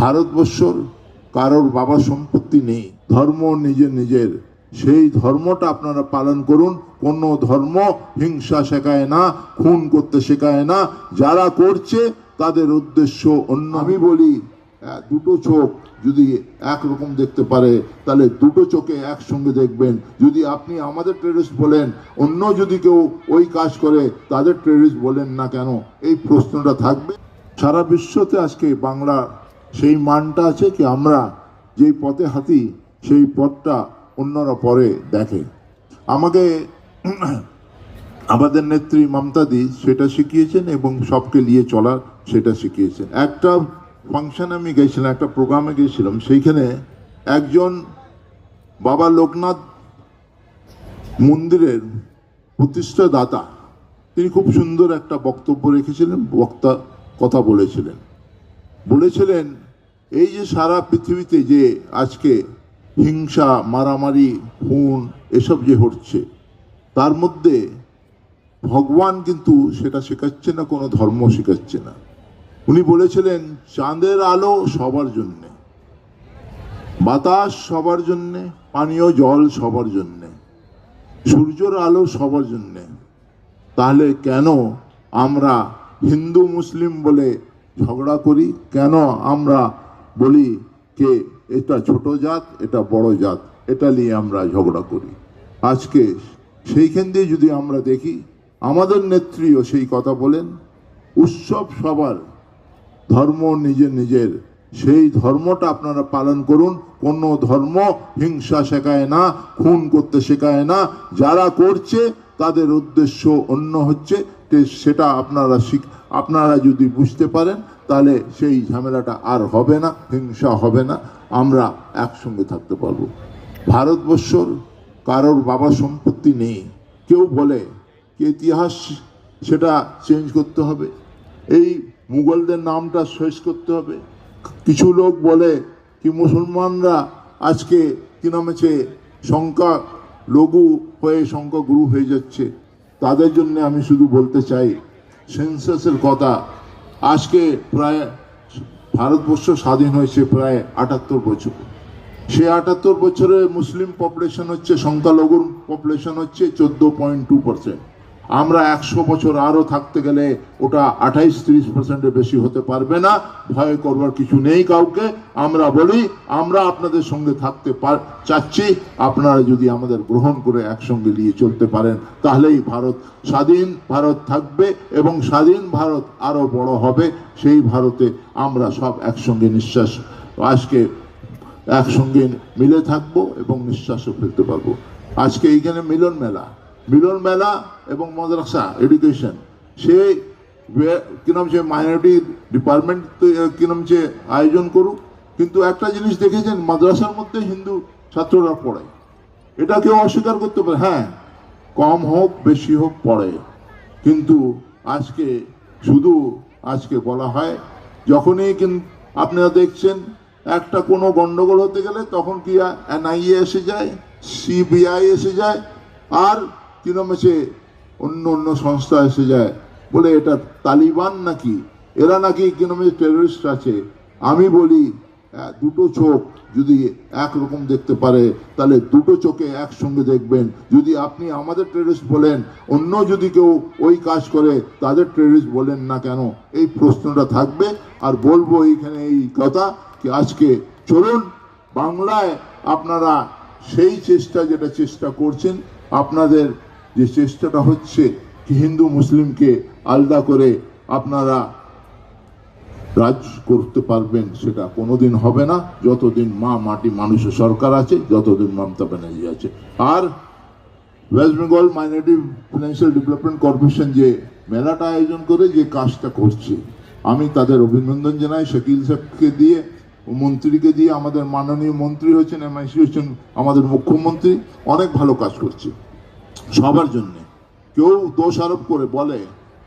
ভারতবর্ষর কারোর বাবা সম্পত্তি নেই, ধর্ম নিজের নিজের। সেই ধর্মটা আপনারা পালন করুন, কোন ধর্ম হিংসা শেখায় না, খুন করতে শেখায় না। যারা করছে, তাদের উদ্দেশ্য অন্য। আমি বলি দুটো চোখ যদি একরকম দেখতে পারে, তাহলে দুটো চোখে একসঙ্গে দেখবেন। যদি আপনি আমাদের টেরিস্ট বলেন, অন্য যদি কেউ ওই কাজ করে, তাদের টেরিস্ট বলেন না কেন? এই প্রশ্নটা থাকবে। সারা বিশ্বতে আজকে বাংলা সেই মানটা আছে কি আমরা যেই পথে হাতি সেই পথটা অন্যরা পরে দেখে। আমাকে আমাদের নেত্রী মমতাদি সেটা শিখিয়েছেন এবং সবকে নিয়ে চলার সেটা শিখিয়েছেন। একটা ফাংশন আমি গেছিলাম, একটা প্রোগ্রামে গেছিলাম, সেইখানে একজন বাবা লোকনাথ মন্দিরের প্রতিষ্ঠা দাতা তিনি খুব সুন্দর একটা বক্তব্য রেখেছিলেন, বক্তা কথা বলেছিলেন। বলেছিলেন এই যে সারা পৃথিবীতে যে আজকে হিংসা, মারামারি, খুন এসব যে হচ্ছে, তার মধ্যে ভগবান কিন্তু সেটা শেখাচ্ছে না, কোনো ধর্ম শেখাচ্ছে না। উনি বলেছিলেন, চাঁদের আলো সবার জন্যে, বাতাস সবার জন্যে, পানীয় জল সবার জন্যে, সূর্যর আলো সবার জন্যে। তাহলে কেন আমরা হিন্দু, মুসলিম বলে ঝগড়া করি? কেন আমরা বলি, কে? এটা ছোট জাত, এটা বড় জাত। এটা নিয়ে আমরা ঝগড়া করি। আজকে সেইখান দিয়ে যদি আমরা দেখি, আমাদের নেত্রীও সেই কথা বলেন, উৎসব সবার, ধর্ম নিজের নিজের। সেই ধর্মটা আপনারা পালন করুন। কোন ধর্ম হিংসা শেখায় না, খুন করতে শেখায় না। যারা করছে, তাদের উদ্দেশ্য অন্য হচ্ছে। সেটা আপনারা শিখ, আপনারা যদি বুঝতে পারেন, তাহলে সেই ঝামেলাটা আর হবে না, হিংসা হবে না, আমরা একসঙ্গে থাকতে পারব। ভারতবর্ষর কারোর বাবা সম্পত্তি নেই। কেউ বলে কি ইতিহাস সেটা চেঞ্জ করতে হবে? এই মুঘলদের নামটা শেষ করতে হবে? কিছু লোক বলে কি মুসলমানরা আজকে কি নাম আছে? সংখ্যা লঘু হয়ে সংখ্যা গুরু হয়ে যাচ্ছে। তাদের জন্য আমি শুধু বলতে চাই, সেন্সাসের কথা। আজকে প্রায় ভারতবর্ষ স্বাধীন হয়েছে প্রায় আটাত্তর বছর। সে আটাত্তর বছরে মুসলিম পপুলেশন হচ্ছে, সংখ্যালঘুর পপুলেশন হচ্ছে চোদ্দ পয়েন্ট টু পার্সেন্ট আমরা একশো বছর আরও থাকতে গেলে ওটা আঠাইশ, তিরিশ পার্সেন্টের বেশি হতে পারবে না। ভয় করবার কিছু নেই কাউকে। আমরা বলি, আমরা আপনাদের সঙ্গে থাকতে পার চাচ্ছি। আপনারা যদি আমাদের গ্রহণ করে একসঙ্গে নিয়ে চলতে পারেন, তাহলেই ভারত স্বাধীন ভারত থাকবে এবং স্বাধীন ভারত আরও বড় হবে। সেই ভারতে আমরা সব একসঙ্গে নিঃশ্বাস, আজকে একসঙ্গে মিলে থাকব এবং নিঃশ্বাসও ফেলতে পারব। আজকে এইখানে মিলন মেলা। মিলন মেলা এবং মাদ্রাসা এডুকেশন সে বে- কি নাম সে মাইনরিটি ডিপার্টমেন্ট কি নাম সে আয়োজন করুক। কিন্তু একটা জিনিস দেখেছেন, মাদ্রাসার মধ্যে হিন্দু ছাত্ররা পড়ে। এটা কেউ অস্বীকার করতে পারে। হ্যাঁ কম হোক, বেশি হোক, পড়ে। কিন্তু আজকে, শুধু আজকে বলা হয়, যখনই কিন- আপনারা দেখছেন, একটা কোনো গন্ডগোল হতে গেলে তখন কি এনআইএ এসে যায়, সিবিআই এসে যায়, আর নাম অন্য অন্য সংস্থা এসে যায়, বলে এটা তালিবান নাকি? এরা নাকি নাম টেররিস্ট আছে। আমি বলি দুটো চোখ যদি একরকম দেখতে পারে, তাহলে দুটো চোখে একসঙ্গে দেখবেন। যদি আপনি আমাদের টেরিস্ট বলেন, অন্য যদি কেউ ওই কাজ করে, তাদের টেরিস্ট বলেন না কেন? এই প্রশ্নটা থাকবে। আর বলব এইখানে এই কথা কি আজকে চলুন, বাংলায় আপনারা সেই চেষ্টা, যেটা চেষ্টা করছেন, আপনাদের যে চেষ্টাটা হচ্ছে কি হিন্দু মুসলিমকে আলাদা করে আপনারা রাজ করতে পারবেন, সেটা কোনোদিন হবে না। যতদিন মা মাটি মানুষের সরকার আছে, যতদিন মমতা ব্যানার্জি আছে। আর West Bengal minority financial development corporation যে মেলাটা আয়োজন করে, যে কাজটা করছে, আমি তাদের অভিনন্দন জানাই। শাকিল সাহেবকে দিয়ে, মন্ত্রীকে দিয়ে আমাদের মাননীয় মন্ত্রী হচ্ছেন এমআইসি হচ্ছেন আমাদের মুখ্যমন্ত্রী, অনেক ভালো কাজ করছে। সবার জন্যে। কেউ দোষ আরোপ করে বলে,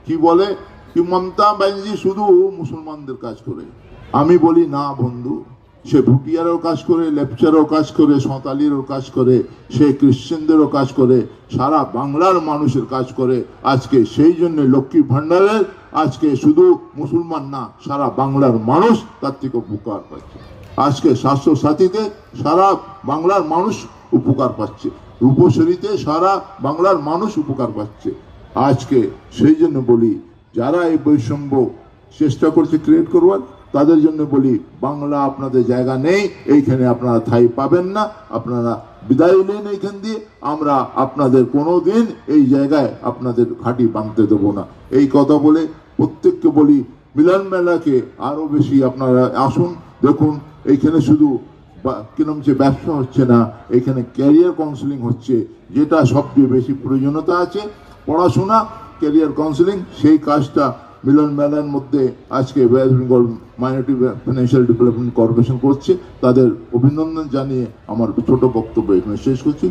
কি বলে? কি মমতা ব্যানার্জি শুধু মুসলমানদের কাজ করে। আমি বলি, না বন্ধু, সে ভুটিয়ারও কাজ করে, লেপচারও কাজ করে, সাঁওতালিরও কাজ করে, সে খ্রিশ্চানদেরও কাজ করে, সারা বাংলার মানুষের কাজ করে। আজকে সেই জন্য লক্ষ্মী ভাণ্ডারের, আজকে শুধু মুসলমান না, সারা বাংলার মানুষ তার থেকে উপকার পাচ্ছে। আজকে স্বাস্থ্য সাথীতে সারা বাংলার মানুষ উপকার পাচ্ছে। রূপশ্রীতে সারা বাংলার মানুষ উপকার পাচ্ছে। আজকে সেই জন্য বলি, যারা এই বৈষম্য চেষ্টা করছে ক্রিয়েট করবার, তাদের জন্য বলি, বাংলা আপনাদের জায়গা নেই, এইখানে আপনারা ঠাই পাবেন না, আপনারা বিদায় নেন এইখান দিয়ে, আমরা আপনাদের কোনো দিন এই জায়গায় আপনাদের ঘাঁটি বাঁধতে দেবো না। এই কথা বলে প্রত্যেককে বলি মিলন মেলাকে আরও বেশি আপনারা আসুন, দেখুন, এইখানে শুধু কিরম যে ব্যবসা হচ্ছে না, এখানে ক্যারিয়ার কাউন্সিলিং হচ্ছে, যেটা সবচেয়ে বেশি প্রয়োজনীয়তা আছে। পড়াশোনা ক্যারিয়ার কাউন্সিলিং সেই কাজটা মিলন মেলার মধ্যে আজকে West Bengal minority financial development corporation করছে। তাদের অভিনন্দন জানিয়ে আমার ছোট বক্তব্য এখানে শেষ করছি।